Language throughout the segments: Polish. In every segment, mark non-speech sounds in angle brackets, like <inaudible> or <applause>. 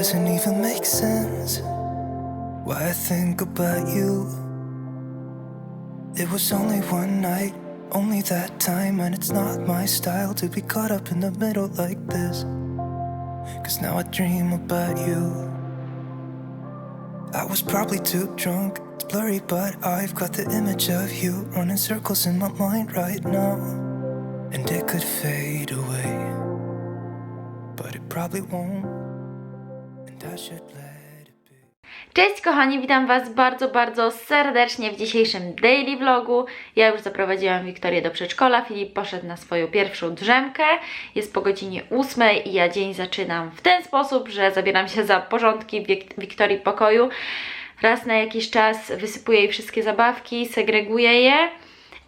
doesn't even make sense. Why I think about you. It was only one night, only that time, and it's not my style to be caught up in the middle like this. Cause now I dream about you. I was probably too drunk, it's blurry, but I've got the image of you running circles in my mind right now. And it could fade away, but it probably won't. Cześć kochani, witam Was bardzo, bardzo serdecznie w dzisiejszym daily vlogu. Ja już zaprowadziłam Wiktorię do przedszkola, Filip poszedł na swoją pierwszą drzemkę. Jest po godzinie 8 i ja dzień zaczynam w ten sposób, że zabieram się za porządki w Wik- Wiktorii pokoju. Raz na jakiś czas wysypuję jej wszystkie zabawki, segreguję je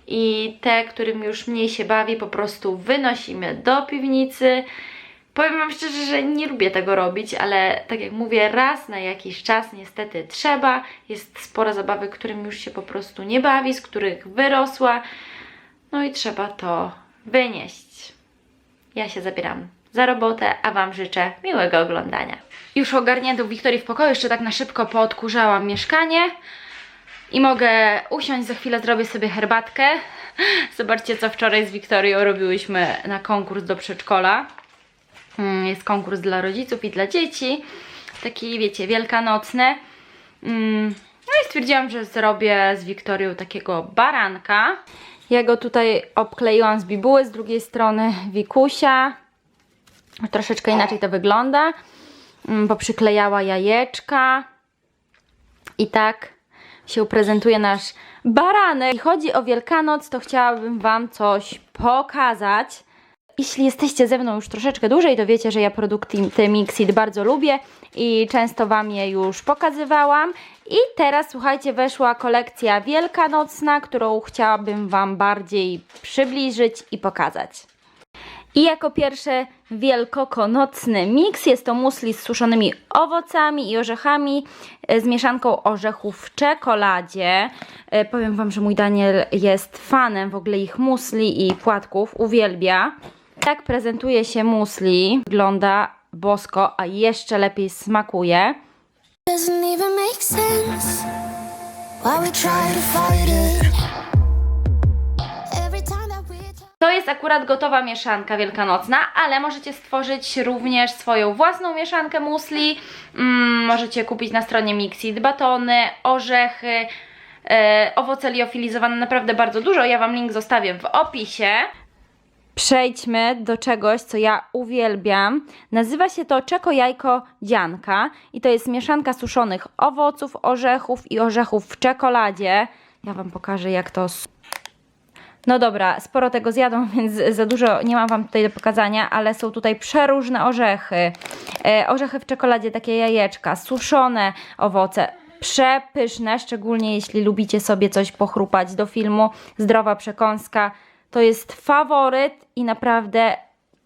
i te, którym już mniej się bawi, po prostu wynosimy do piwnicy. Powiem Wam szczerze, że nie lubię tego robić, ale tak jak mówię, raz na jakiś czas niestety trzeba. Jest sporo zabawek, którym już się po prostu nie bawi, z których wyrosła. No i trzeba to wynieść. Ja się zabieram za robotę, a Wam życzę miłego oglądania. Już ogarnięto Wiktorii w pokoju, jeszcze tak na szybko poodkurzałam mieszkanie. I mogę usiąść, za chwilę zrobię sobie herbatkę. <laughs> Zobaczcie, co wczoraj z Wiktorią robiłyśmy na konkurs do przedszkola. Mm, Jest konkurs dla rodziców i dla dzieci. Taki, wiecie, wielkanocny. Mm, No i stwierdziłam, że zrobię z Wiktorią takiego baranka. Ja go tutaj obkleiłam z bibuły, z drugiej strony Wikusia. Troszeczkę inaczej to wygląda. Mm, Poprzyklejała jajeczka. I tak się prezentuje nasz baranek. Jeśli chodzi o Wielkanoc, to chciałabym Wam coś pokazać. Jeśli jesteście ze mną już troszeczkę dłużej, to wiecie, że ja produkty Mixit bardzo lubię i często Wam je już pokazywałam. I teraz, słuchajcie, weszła kolekcja wielkanocna, którą chciałabym Wam bardziej przybliżyć i pokazać. I jako pierwszy wielkokonocny miks jest to musli z suszonymi owocami i orzechami e, z mieszanką orzechów w czekoladzie. E, Powiem Wam, że mój Daniel jest fanem w ogóle ich musli i płatków, uwielbia. Tak prezentuje się musli, wygląda bosko, a jeszcze lepiej smakuje. To jest akurat gotowa mieszanka wielkanocna, ale możecie stworzyć również swoją własną mieszankę musli. Mm, możecie kupić na stronie Mixit batony, orzechy, e, owoce liofilizowane, naprawdę bardzo dużo. Ja Wam link zostawię w opisie. Przejdźmy do czegoś, co ja uwielbiam. Nazywa się to czeko jajko dzianka i to jest mieszanka suszonych owoców, orzechów i orzechów w czekoladzie. Ja Wam pokażę, jak to no dobra, sporo tego zjadą, <laughs> więc za dużo nie mam Wam tutaj do pokazania, ale są tutaj przeróżne orzechy. E, orzechy w czekoladzie, takie jajeczka, suszone owoce. Przepyszne, szczególnie jeśli lubicie sobie coś pochrupać do filmu. Zdrowa przekąska. To jest faworyt i naprawdę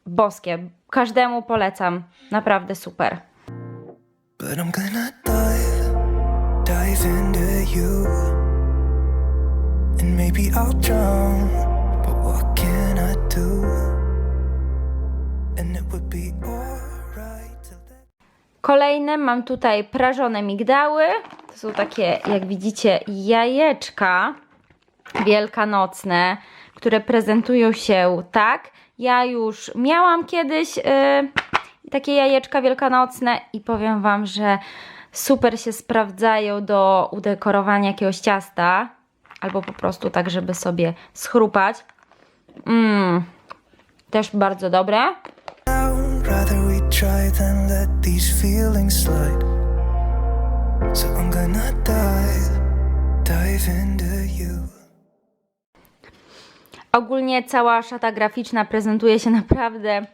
boskie. Każdemu polecam. Naprawdę super. But I'm gonna dive, dive into you. And maybe I'll drown, but what can I do? And it would be alright till then. Kolejne mam tutaj prażone migdały. To są takie, jak widzicie, jajeczka wielkanocne, które prezentują się tak. Ja już miałam kiedyś yy, takie jajeczka wielkanocne i powiem Wam, że super się sprawdzają do udekorowania jakiegoś ciasta albo po prostu tak, żeby sobie schrupać. Mmm, też bardzo dobre. So I'm gonna dive, dive into you. Ogólnie cała szata graficzna prezentuje się <laughs> naprawdę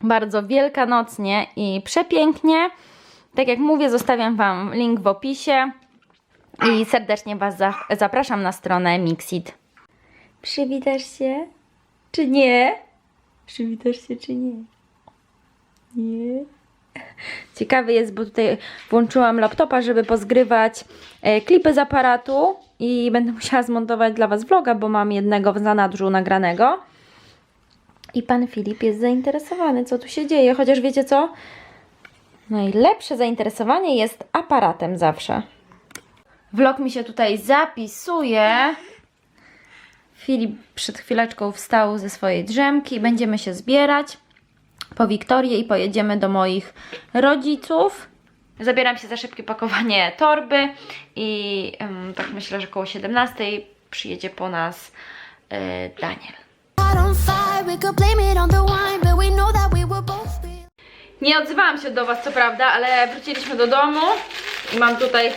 bardzo wielkanocnie i przepięknie. Tak jak mówię, zostawiam Wam link w opisie i serdecznie Was za zapraszam na stronę Mixit. Przywitasz się? Czy nie? Przywitasz się, czy nie? Nie. Ciekawy jest, bo tutaj włączyłam laptopa, żeby pozgrywać e, klipy z aparatu i będę musiała zmontować dla Was vloga, bo mam jednego w zanadrzu nagranego. I pan Filip jest zainteresowany, co tu się dzieje, chociaż wiecie co? Najlepsze zainteresowanie jest aparatem zawsze. Vlog mi się tutaj zapisuje. Filip przed chwileczką wstał ze swojej drzemki. Będziemy się zbierać po Wiktorię i pojedziemy do moich rodziców. Zabieram się za szybkie pakowanie torby i em, tak myślę, że koło 17 przyjedzie po nas e, Daniel. Nie odzywałam się do Was, co prawda, ale wróciliśmy do domu i mam tutaj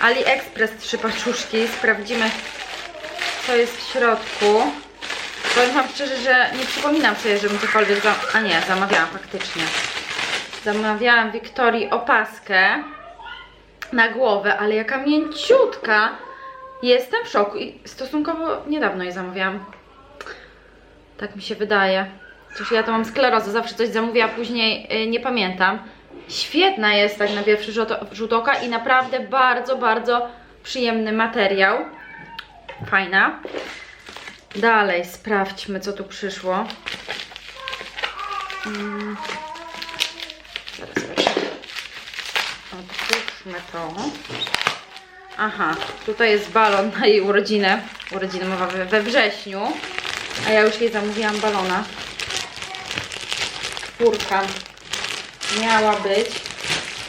AliExpress trzy paczuszki. Sprawdzimy, co jest w środku. Powiem Wam szczerze, że nie przypominam sobie, żebym cokolwiek za... A nie, zamawiałam faktycznie. Zamawiałam Wiktorii opaskę na głowę, ale jaka mięciutka. Jestem w szoku i stosunkowo niedawno jej zamawiałam. Tak mi się wydaje. Cóż, ja to mam sklerozę, zawsze coś zamówię, a później y, nie pamiętam. Świetna jest tak na pierwszy rzut, rzut oka i naprawdę bardzo, bardzo przyjemny materiał. Fajna. Dalej sprawdźmy, co tu przyszło. Mm. Zaraz zobaczę. Otwórzmy to. Aha, tutaj jest balon na jej urodzinę. Urodziny mowa we, we wrześniu. A ja już jej zamówiłam balona. Czwórka miała być.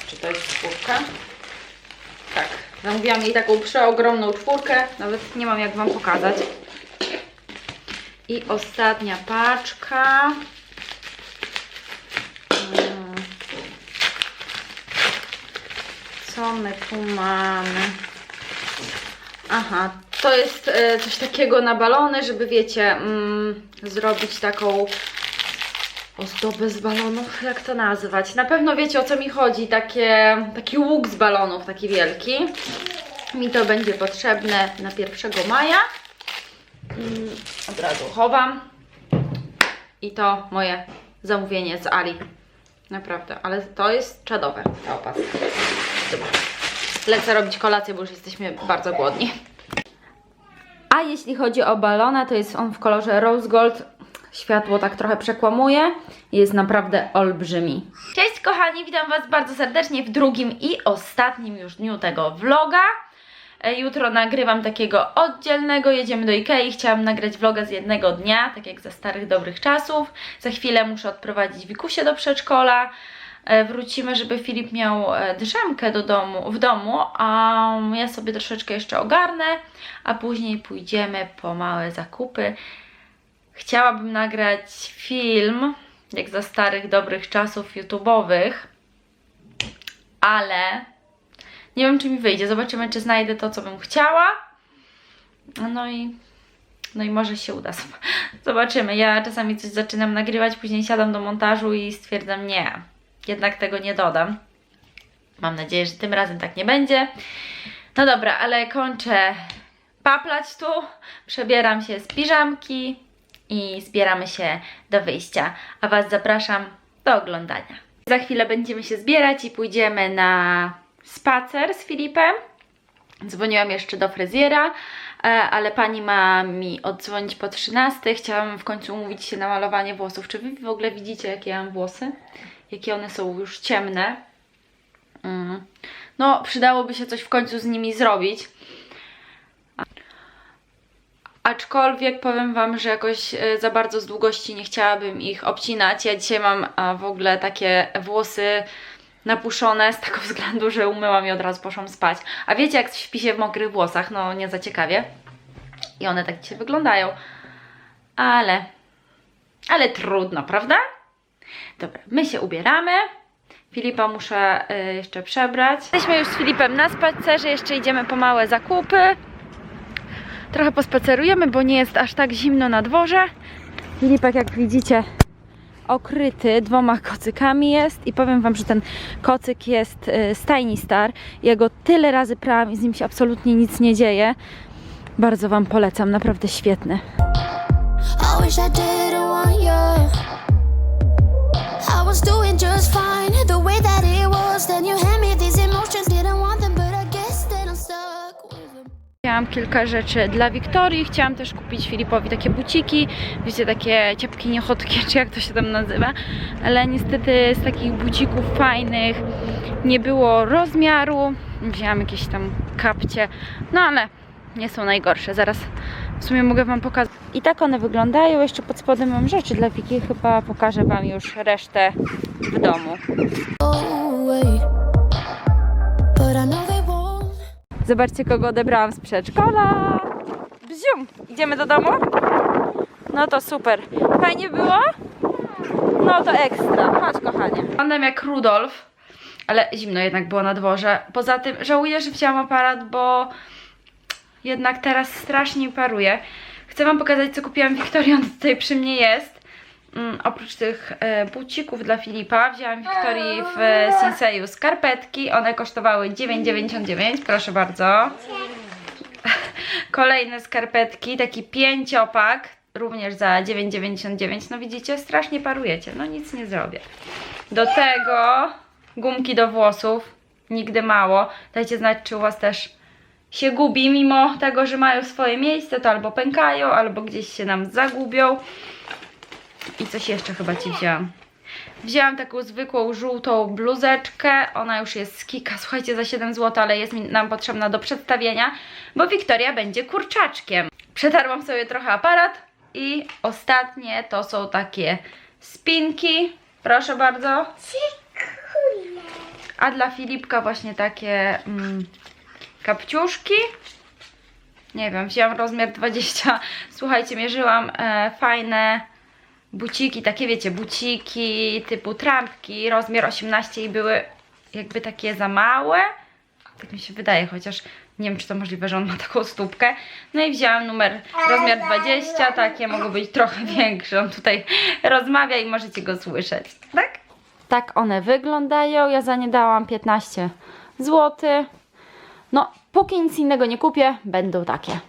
Czy to jest czwórka? Tak. Zamówiłam jej taką przeogromną czwórkę. Nawet nie mam jak Wam pokazać. I ostatnia paczka. Co my tu mamy? Aha, to jest e, coś takiego na balony, żeby wiecie, mm, zrobić taką ozdobę z balonów, jak to nazwać? Na pewno wiecie o co mi chodzi, takie, taki łuk z balonów, taki wielki. Mi to będzie potrzebne na 1 maja. Mm, Od razu chowam. I to moje zamówienie z Ali. Naprawdę, ale to jest czadowe, ta opaska. Lecę robić kolację, bo już jesteśmy bardzo głodni. A jeśli chodzi o balona, to jest on w kolorze rose gold. Światło tak trochę przekłamuje. Jest naprawdę olbrzymi. Cześć kochani, witam Was bardzo serdecznie w drugim i ostatnim już dniu tego vloga. E, Jutro nagrywam takiego oddzielnego, jedziemy do Ikei. Chciałam nagrać vloga z jednego dnia, tak jak za starych dobrych czasów. Za chwilę muszę odprowadzić Wikusię do przedszkola. E, Wrócimy, żeby Filip miał e, drzemkę do domu, w domu, a ja sobie troszeczkę jeszcze ogarnę, a później pójdziemy po małe zakupy. Chciałabym nagrać film, jak za starych dobrych czasów YouTube'owych, ale nie wiem, czy mi wyjdzie. Zobaczymy, czy znajdę to, co bym chciała. No i, no i może się uda. <laughs> Zobaczymy. Ja czasami coś zaczynam nagrywać, później siadam do montażu i stwierdzam, nie, jednak tego nie dodam. Mam nadzieję, że tym razem tak nie będzie. No dobra, ale kończę paplać tu, przebieram się z piżamki i zbieramy się do wyjścia. A Was zapraszam do oglądania. Za chwilę będziemy się zbierać i pójdziemy na spacer z Filipem. Dzwoniłam jeszcze do fryzjera, e, ale pani ma mi oddzwonić po 13. Chciałam w końcu umówić się na malowanie włosów. Czy Wy w ogóle widzicie, jakie ja mam włosy? Jakie one są już ciemne? Mm. No, przydałoby się coś w końcu z nimi zrobić. Aczkolwiek powiem Wam, że jakoś e, za bardzo z długości nie chciałabym ich obcinać. Ja dzisiaj mam w ogóle takie włosy napuszone z tego <laughs> względu, że umyłam i od razu poszłam spać. A wiecie, jak śpi się w mokrych włosach? No, nie za ciekawie. I one tak dzisiaj wyglądają. Ale, ale trudno, prawda? Dobra, my się ubieramy. Filipa muszę y, jeszcze przebrać. Jesteśmy już z Filipem na spacerze, jeszcze idziemy po małe zakupy. Trochę pospacerujemy, bo nie jest aż tak zimno na dworze. Filipek, jak widzicie, okryty dwoma kocykami jest i powiem Wam, że ten kocyk jest y, Tiny Star. Ja go tyle razy prałam i z nim się absolutnie nic nie dzieje. Bardzo Wam polecam, naprawdę świetny. I wish I kilka rzeczy dla Wiktorii. Chciałam też kupić Filipowi takie buciki, wiecie, takie ciapki niechotki, czy jak to się tam nazywa. Ale niestety z takich bucików fajnych nie było rozmiaru. Wzięłam jakieś tam kapcie, no ale nie są najgorsze. Zaraz w sumie mogę Wam pokazać. I tak one wyglądają. Jeszcze pod spodem mam rzeczy dla Wiki. Chyba pokażę Wam już resztę w domu. away. But I know. Zobaczcie, kogo odebrałam z przedszkola. Bzium! Idziemy do domu? No to super. Fajnie było? No to ekstra. Chodź, kochanie. Wyglądam jak Rudolf, ale zimno jednak było na dworze. Poza tym żałuję, że wzięłam aparat, bo jednak teraz strasznie paruje. Chcę Wam pokazać, co kupiłam Wiktorii, on tutaj przy mnie jest. Mm, oprócz tych e, bucików dla Filipa, wzięłam Wiktorii w e, Sinseju skarpetki. One kosztowały 9,99, proszę bardzo. <laughs> Kolejne skarpetki, taki pięciopak, również za 9,99. No widzicie, strasznie parujecie, no nic nie zrobię. Do tego gumki do włosów, nigdy mało. Dajcie znać, czy u Was też się gubi, mimo tego, że mają swoje miejsce, to albo pękają, albo gdzieś się nam zagubią. I coś jeszcze chyba Ci wzięłam. Wzięłam taką zwykłą żółtą bluzeczkę. Ona już jest z Kika, słuchajcie, za 7 zł, ale jest mi nam potrzebna do przedstawienia, bo Wiktoria będzie kurczaczkiem. Przetarłam sobie trochę aparat i ostatnie to są takie spinki. Proszę bardzo. A dla Filipka właśnie takie mm, kapciuszki. Nie wiem, wzięłam rozmiar 20. Słuchajcie, mierzyłam e, fajne buciki, takie wiecie, buciki typu trampki, rozmiar 18 i były jakby takie za małe. Tak mi się wydaje, chociaż nie wiem, czy to możliwe, że on ma taką stópkę. No i wzięłam numer, rozmiar 20, takie mogą być trochę większe. On tutaj rozmawia i możecie go słyszeć, tak? Tak one wyglądają. Ja za nie dałam 15 zł. No, póki nic innego nie kupię, będą takie.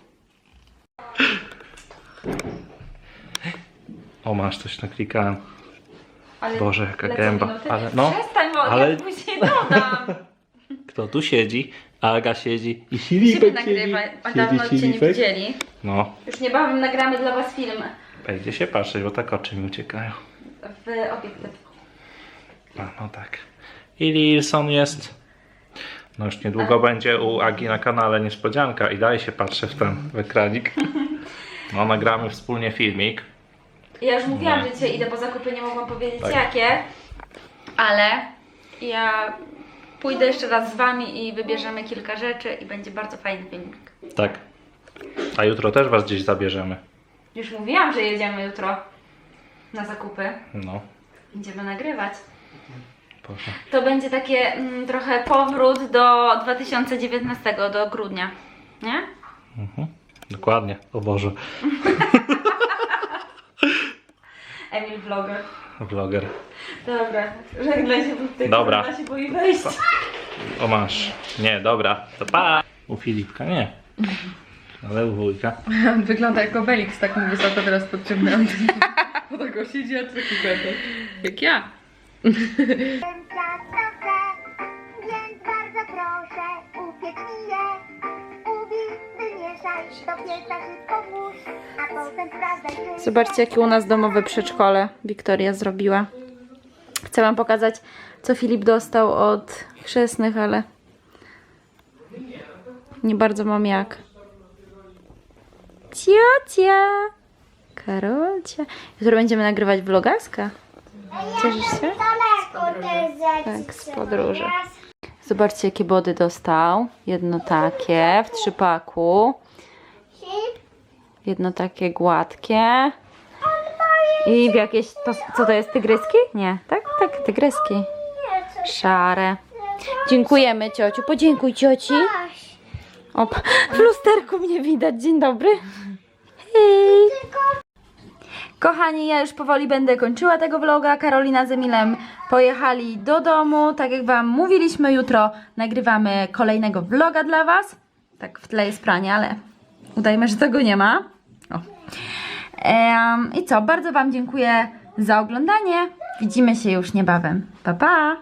O, masz coś naklikałem. Ale Boże, jaka lecę gęba. minuty. Ale no, Przestań, bo ale- ja później dodam. <laughs> kto tu siedzi? Aga siedzi i Ciebie Filipek siedzi. nagrywa, a dawno Cię nie Filipek. widzieli. No, Już niebawem nagramy dla Was film będzie się patrzeć, bo tak oczy mi uciekają. w obiektyw. A, no tak. I Lilson jest. No już niedługo będzie u Agi na kanale niespodzianka i daj się patrzę w ten <laughs> w ekranik. No nagramy wspólnie filmik. Ja już mówiłam, że dzisiaj idę po zakupy, nie mogłam powiedzieć Tak. jakie, ale ja pójdę jeszcze raz z Wami i wybierzemy kilka rzeczy i będzie bardzo fajny filmik. Tak. A jutro też was gdzieś zabierzemy. Już mówiłam, że jedziemy jutro na zakupy. No, Będziemy nagrywać. proszę. To będzie takie mm, trochę powrót do 2019, do grudnia. Nie? Mhm. Dokładnie. O Boże. <laughs> Emil Vlogger. Vloger. Dobra, żegnaj się, bo tutaj Dobra. korona się boi wejść. O masz. Nie, dobra. To pa. U Filipka nie. Ale u wujka. On <laughs> wygląda jak Obelix, tak mu wysoko teraz podciągnęłam. Bo tak o siedzi, a taki kwiatek. Jak ja. ciasto więc bardzo proszę, upiecz mi je. Zobaczcie, jakie u nas domowe przedszkole Wiktoria zrobiła. Chcę Wam pokazać, co Filip dostał od chrzestnych, ale nie bardzo mam jak. Ciocia! Karolcia. Jutro będziemy nagrywać vlogaska. Cieszysz się? Tak, z podróży. Zobaczcie, jakie body dostał. Jedno takie w trzypaku. Jedno takie gładkie. I w jakieś. To, co to jest? Tygryski? Nie, tak? Tak, tygryski. Szare. Dziękujemy ciociu. Podziękuj cioci. O, w lusterku mnie widać. Dzień dobry. Hej. Kochani, ja już powoli będę kończyła tego vloga. Karolina z Emilem pojechali do domu. Tak jak Wam mówiliśmy, jutro nagrywamy kolejnego vloga dla Was. Tak w tle jest pranie, ale udajmy, że tego nie ma. I co, bardzo Wam dziękuję za oglądanie. Widzimy się już niebawem. Pa, pa!